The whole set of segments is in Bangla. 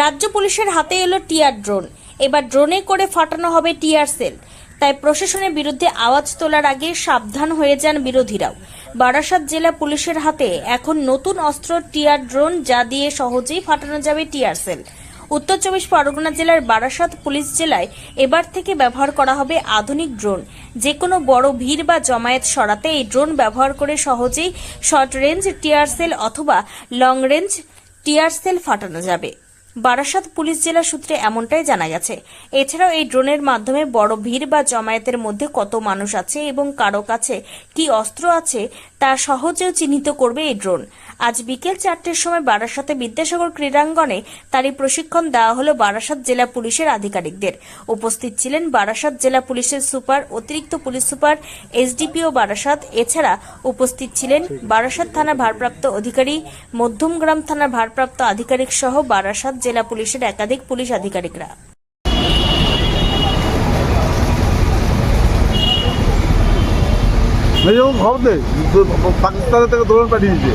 রাজ্য পুলিশের হাতে এলো টিয়ার ড্রোন। এবার ড্রোনে করে ফাটানো হবে টিয়ার সেল। তাই প্রশাসনের বিরুদ্ধে আওয়াজ তোলার আগে সাবধান হয়ে যান বিরোধীরাও। বারাসাত জেলা পুলিশের হাতে এখন নতুন অস্ত্র, টিয়ার ড্রোন, যা দিয়ে সহজেই ফাটানো যাবে টিয়ার সেল। উত্তর চব্বিশ পরগনা জেলার বারাসাত পুলিশ জেলায় এবার থেকে ব্যবহার করা হবে আধুনিক ড্রোন। যে কোনো বড় ভিড় বা জমায়েত সরাতে এই ড্রোন ব্যবহার করে সহজেই শর্ট রেঞ্জ টিয়ার সেল অথবা লং রেঞ্জ টিয়ার সেল ফাটানো যাবে। বারাসাত পুলিশ জেলা সূত্রে এমনটাই জানা গেছে। এছাড়াও এই ড্রোনের মাধ্যমে বড় ভিড় বা জমায়েতের মধ্যে কত মানুষ আছে এবং কারও কাছে কি অস্ত্র আছে তা সহজেও চিহ্নিত করবে এই ড্রোন। আজ বিকেল চারটের সময় বারাসাতে বিদ্যাসাগর ক্রীড়াঙ্গনে তারই প্রশিক্ষণ দেওয়া হলো বারাসাত জেলা পুলিশের আধিকারিকদের। উপস্থিত ছিলেন বারাসাত জেলা পুলিশের সুপার, অতিরিক্ত পুলিশ সুপার এসডিপিও বারাসাত। এছাড়া উপস্থিত ছিলেন বারাসাত থানার ভারপ্রাপ্ত অধিকারী, মধ্যমগ্রাম থানার ভারপ্রাপ্ত আধিকারিক সহ বারাসাত জেলা পুলিশের একাধিক পুলিশ আধিকারিকরা। খবর দে। পাকিস্তানের থেকে দৌড়ান পাঠিয়েছে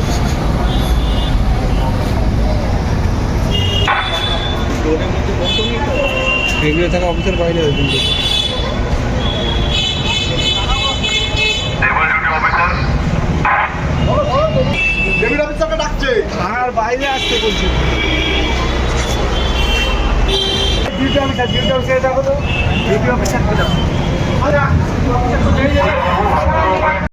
এগুলো থাকা অফিসের বাইরে কিন্তু ডাকছে। আর বাইরে আসতে বলছি ডিউটি অফিসার ডিউটি অফিসার ডাকো তো ডিউটি অফিসার